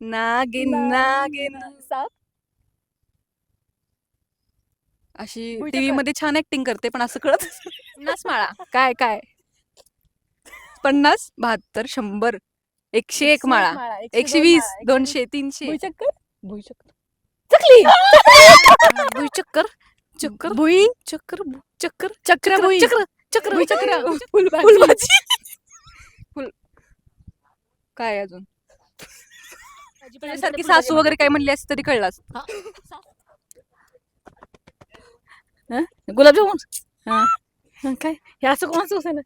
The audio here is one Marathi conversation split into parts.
नागिन नागिन साप. अशी. टीव्ही मध्ये छान ऍक्टिंग करते पण असं कळत पन्नास माळा. काय काय? पन्नास बहात्तर शंभर एकशे एक माळा. एकशे वीस दोनशे तीनशे. भुईचक्कर? भुईचक्कर. चकली! भुई चक्कर? चक्कर भुई? चक्कर भु- चक्कर? चक्र भुई. चक्र चक्र भुईचक्र फुलभाजी फुल काय अजून? सारखी सासू वगैरे काय म्हणली असती तरी कळलं असतं. गुलाबजामुन? हा. हं, काय? हे असं कोणाचं असेल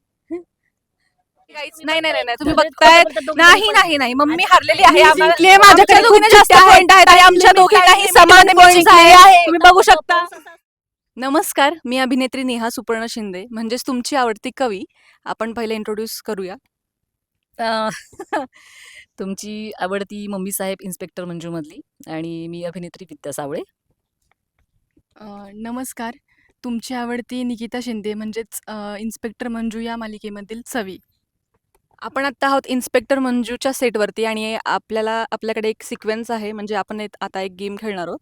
काहीच नाही नाही नाही, नाही. तुम्ही बघताय नाही नाही नाही. मम्मी हारलेली आहे. आम्हाला- जिंकलीये, माझ्याकडे आमच्या खूप दोघींना जास्त जास्त point point आहेत आणि आमच्या दोघींनाही समान points आहे. तुम्ही बघू शकता. नमस्कार. मी अभिनेत्री नेहा सुपर्ण शिंदे. म्हणजेच तुमची आवडती कवी आपण पहिले इंट्रोड्यूस करूया. अ, तुमची आवडती मम्मी साहेब इन्स्पेक्टर मंजूमधली आणि मी अभिनेत्री विद्या सावळे. नमस्कार. तुमची आवडती निकिता शिंदे म्हणजेच इन्स्पेक्टर मंजू या मालिकेमधील सवी. आपण आत्ता आहोत इन्स्पेक्टर मंजूच्या सेटवरती आणि आपल्याला आपल्याकडे एक सिक्वेन्स आहे म्हणजे आपण एक- आता एक गेम खेळणार आहोत.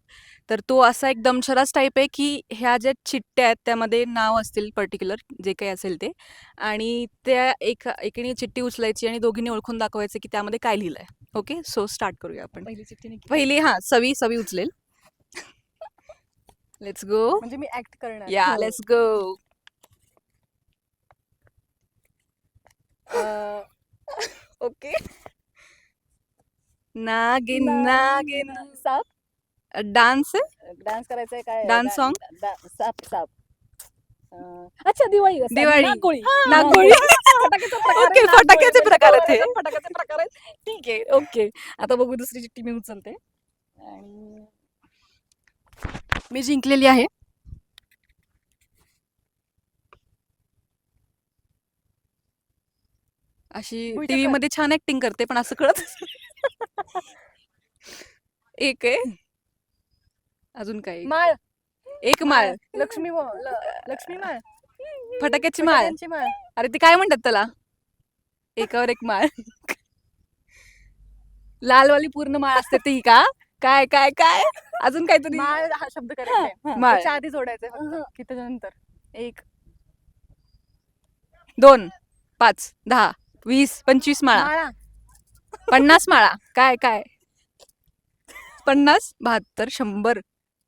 तर तो असा एक दमशरास टाईप आहे की ह्या ज्या चिठ्ठ्या आहेत त्यामध्ये नाव असतील पर्टिक्युलर जे काही असेल ते. आणि त्या एक एकीने चिठ्ठी उचलायची आणि दोघींनी ओळखून दाखवायचं की त्यामध्ये काय लिहिलं आहे ओके सो स्टार्ट करूया आपण. पहिली चिठ्ठी. पहिली हां सवी सवी उचलेल. लेट्स गो म्हणजे मी ऍक्ट करणार. या. लेट्स गो ओके नागिन नागिन. साप? डान्स? डान्स करायचा आहे काय Dance song? डा- डा- साप साप. अं, अच्छा दिवाळी दिवाळी. नागोळी. नागोळी. फटाक्याचा प्रकार आहे, ओके, नागोळी. फटाक्याचे प्रकार आहेत हे. फटाक्याचे प्रकार आहेत. ठीक आहे ओके. आता बघू दुसरी चिठ्ठी मी उचलते. आणि मी जिंकलेली आहे. अशी. टीव्ही मध्ये छान ऍक्टिंग करते पण असं कळत एक आहे. अजून काय माळ. एक माळ. लक्ष्मी व- ल- लक्ष्मी माळ. फटाक्याची माळ. फटाक्यांची माळ. अरे ते काय म्हणतात त्याला? एकावर एक माळ. लालवाली पूर्ण माळ असते ती का? काय काय काय? अजून काहीतरी? माळ हा शब्द करायचा आहे. माळ. त्याच्या आधी जोडायचं आहे फक्त की त्याच्यानंतर एक. दोन. पाच. दहा. वीस पंचवीस माळा. माळा. पन्नास माळा. काय काय? पन्नास बहात्तर शंभर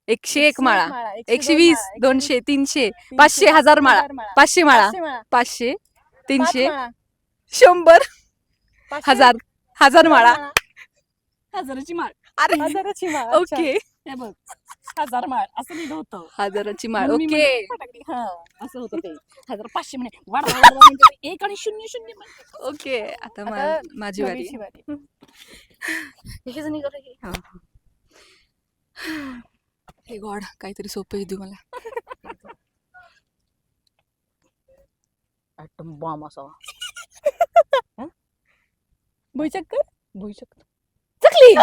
एकशे एक माळा. एकशे वीस दोनशे तीनशे पाचशे हजार माळा. पाचशे माळा. पाचशे तीनशे शंभर हजार हजार माळा. हजाराची माळ. अरे हजाराची माळ. ओके हे बघ. हजार माळ असं लिहिलं होतं. हजाराची माळ मग मी ओके. हा, असं होतं ते. हजार पाचशे म्हणे वाढ, वाढ, वाढ, म्हणजे ते. एक आणि शून्य शून्य म्हणे. ओके आता मा- आता माझी वारी. नवीची वारी. हे जणी करा हे. हा. हे गॉड काहीतरी सोपं देऊ मला. ऍटम बॉम्ब असा भुईचक्कर? भुईचक्कर. चकली!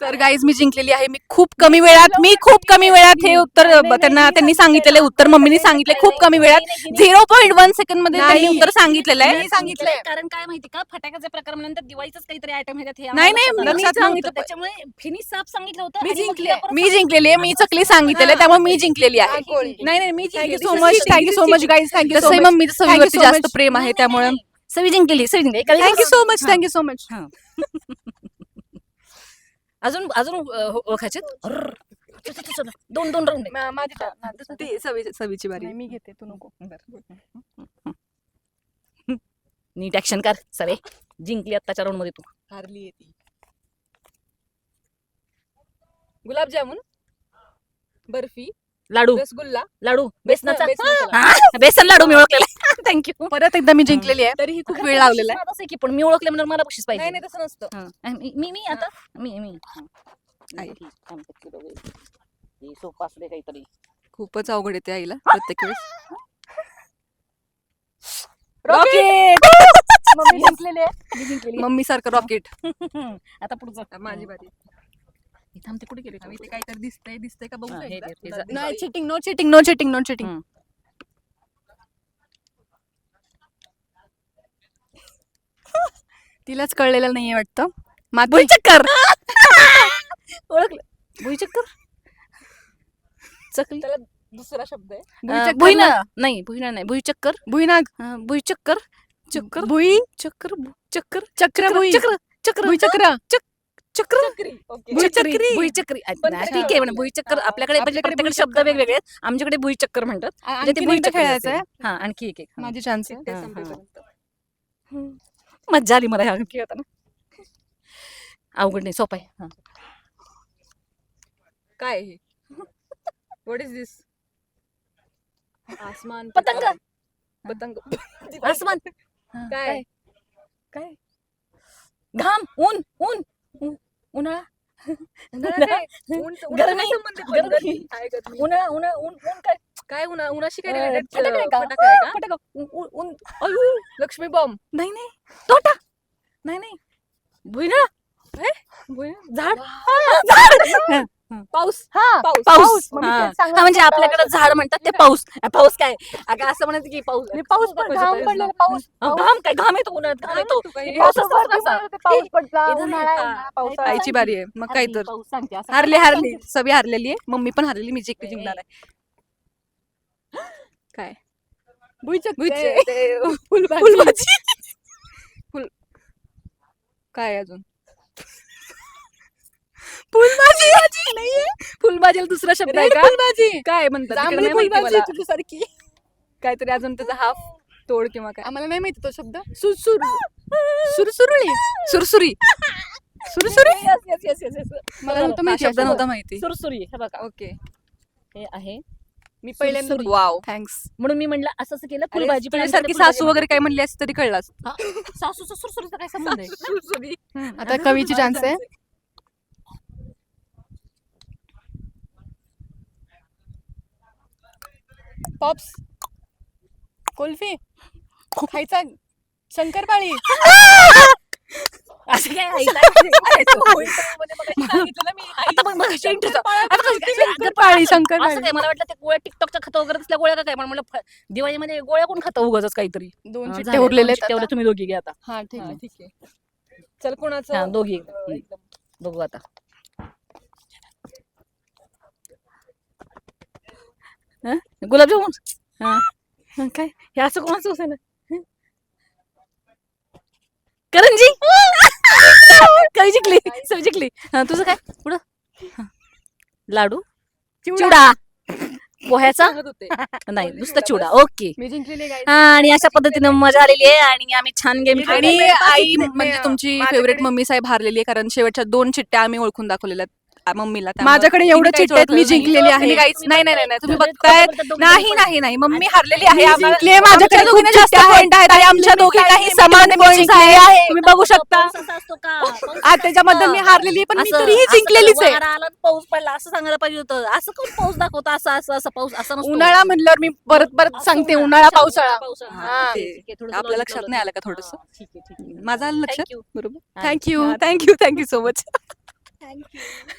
तर गाईज मी जिंकलेली आहे मी खूप कमी वेळात मी खूप कमी वेळात हे उत्तर त्यांना त्यांनी सांगितलं. सांगितलेले उत्तर मम्मीने सांगितले खूप कमी वेळात झिरो पॉईंट वन सेकंडमध्ये त्यांनी. उत्तर सांगितलेलं आहे मी सांगितलंय. कारण काय माहिती का फटाक्याचे प्रकार म्हणल्यानंतर दिवाळीच काहीतरी आयटम ह्याच्यात हे नाही, नाही, लक्षात. नव्हतं. त्याच्यामुळे फिनी साप सांगितलं होतं मी जिंकले. मी जिंकलेली आहे मी चकली सांगितलेली आहे त्यामुळे मी जिंकलेली आहे. नाही नाही मी जिंकली so so. Much thank you so much guys thank you so much मम्मीचं जास्त. प्रेम आहे त्यामुळे. सवी जिंकलेली सवी जिंकली थँक्यू सो मच हा. थँक्यू सो मच अजून अजून हो- ओळखायचे दोन दोन राऊंड माझी. हा, सवी सवीची बारी. मी घेते. तू नको. नीट ऍक्शन कर सरे जिंकली आत्ताच्या राऊंडमध्ये तू. हारली ती. गुलाबजामुन बर्फी लाडू. रसगुल्ला. लाडू. बेसनाचा. हा, बेसन लाडू मी ओळखलेला. थँक्यू परत एकदा मी जिंकलेली आहे. तरीही खूप वेळ लावलेला आहे. आहे की पण मी ओळखले म्हणून मला बक्षीस नाही पाहिजे. नाही तसं नसतं. हा. मी मी- मी आता? मी मी. आई. काहीतरी. खूपच अवघड येते आईला प्रत्येक वेळेस. रॉकेट मम्मी जिंकलेली आहे. मी जिंकलेली मम्मी सारखं रॉकेट आता पुढचं. माझी बारी. इथं आमचे कुठे गेले? ते काहीतरी दिसतंय दिसतंय का बघू हा, हे-? हे- हे- हे- नाही cheating no cheating no cheating no cheating हम्म. तिलाच कळलेलं नाहीये वाटतं. माती भुईचक्कर ओळखलं. भुईचक्कर चकली? त्याला दुसरा शब्द आहे. अं, भुईना. ना? नाही भुईना नाही. भुईचक्कर भुईनाग. अं, भुईचक्कर चक्कर? भुई? चक्कर भु- चक्कर चक्र भुई. चक्र चक्र भुईचक्र चक्र. ओके भुईचक्री. भुईचक्री भुईचक्री पण ठीक आहे म्हणा भुईचक्कर हा, आपल्याकडे म्हणजे आपल्याकडे प्रत्येकाकडे शब्द भुईचक्कर वेगवेगळे आहेत. आमच्याकडे भुईचक्कर म्हणतात. म्हणजे ते भुईचक्कर खेळायचं आहे. हा आणखी एक एक. हा. माझी चान्स आहे. ते हा, संपेपर्यंत. हम्म. मज्जा आली मला ह्या खेळताना अवघड नाही सोपा आहे. हा. काय हे? व्हॉट इज दिस आसमान पे पतंग. तारे. पतंग आसमान. हा, काय? काय? घाम ऊन ऊन ऊन- उन्हाळा? उन्हाळा काय? ऊन- ऊन उन्हा उन्हाशी काय. ऊन- अयो, लक्ष्मी बॉम्ब नाही नाही. तोटा! नाही नाही. भुईना? भुई- झाड? झाड! पाऊस. हा पाऊस. पाऊस. मग मी हा. तेच सांगत हा, म्हणजे होते, आपल्याकडे झाड म्हणतात ते पाऊस. पाऊस काय? अगं असं म्हणायचं की पाऊस. आणि पाऊस पण घाम. पडलेला पाऊस. घाम काय? घाम येतो घाम येतो. पाऊस असतो पाऊस कसा? पडला, पाऊस पडला इथं उन्हाळा नाही. उन्हाळा, पावसाळा. आईची बारी आहे. मग काय तर. पाऊस सांगते असं. हारली हारली. सभी हारलेली आहे. मम्मी पण हारलेली. मी जिंकली जिंकणार आहे. काय. ते फुलभाजी. फुलभाजी. फुल काय अजून? फुलभाजी नाहीये. फुलभाजीला दुसरा शब्द आहे का? फुलभाजी काय म्हणतात? तिकडे जांभळी नाही माहिती फुलभाजी मला. तुझ्यासारखी काहीतरी अजून त्याचा हाफ तोड किंवा काय. आम्हाला नाही माहिती तो शब्द. सुरसुर सुरसुरुळी. सुरसुरी. सुरसुरी? Yes, yes, yes, yes, yes. मला. नव्हतं माहिती. हा शब्द शब्द नव्हता माहिती. सुरसुरी हे बघा. ओके. हे आहे. मी पहिल्यांदा सुरसुरी. वाव. थँक्स म्हणून मी म्हणलं असं असं केलं फुलभाजी पण आमच्याकडे सासू वगैरे काय म्हणली असते तरी कळलास म्हणतात. सासूचा सुरसुरीचा काय संबंध आहे. सुरसुरी. आता कवीची चान्स आहे. पॉप्स. कुल्फी. खायचा शंकरपाळी. असं काय? शंकरपाळी असं शंकरपाळी. काय? मला वाटलं ते गोळ्या टिकटॉकच्या खातं वगैरे तसल्या गोळ्या का काय? म्हणलं फ- दिवाळीमध्ये गोळ्या कोण खातं उगाच काहीतरी? दोन चिट्टे. उरलेले. उरले, तुम्ही दोघी घ्या आता. हा ठीक आहे ठीक आहे. चल कोणाचं? हा दोघी. बघू आता. हं? गुलाबजामुन हा. हं, काय? हे असं कोणाचं असेल? करंजी? कवी जिंकली सवी जिंकली. हा तुझं काय? पुढं? हं. लाडू? चिवडा. पोह्याचा? नाही नुसतं चिवडा, ओके. मी जिंकलेली गाय हा आणि अशा पद्धतीने मजा आलेली आहे आणि आम्ही छान गेम आणि मी- आई म्हणजे तुमची माझ्याकडे- फेवरेट मम्मी साहेब हारलेली आहे कारण शेवटच्या दोन चिट्ट्या आम्ही ओळखून दाखवलेल्या आहेत. मम्मीला त्यामुळे. माझ्याकडे तिने एवढ्या काहीच आहेत, मी नाही. जिंकलेली आहे. काहीच नाही नाही नाही नाही, तुम्ही बघताय नाही नाही नाही नाही. मम्मी हारलेली आहे आम्हाला- जिंकली आमच्या माझ्याकडे दोघींना खूप जास्त पॉईंट आहेत आणि आमच्या दोघींनाही काही- समान पॉईंट आहे. तुम्ही बघू शकता. आ, त्याच्याबद्दल मी हारलेली पण मी तरीही जिंकलेलीच आहे. आला पाऊस पडला असं सांगायला पाहिजे होतं. असं कोण पाऊस दाखवतो? असं असं असं पाऊस असं नसतो. उन्हाळा म्हणल्यावर मी परत परत असं सांगते उन्हाळा, पावसाळा. पावसाळा. हा, ते ठीक आहे, थोडंसं आपल्या logic लक्षात नाही आलं का. थोडंसं? हा, ठीक आहे ठीक आहे. माझं आलं लक्षात? Thank you. बरोबर. Thank you. Thank you thank you so much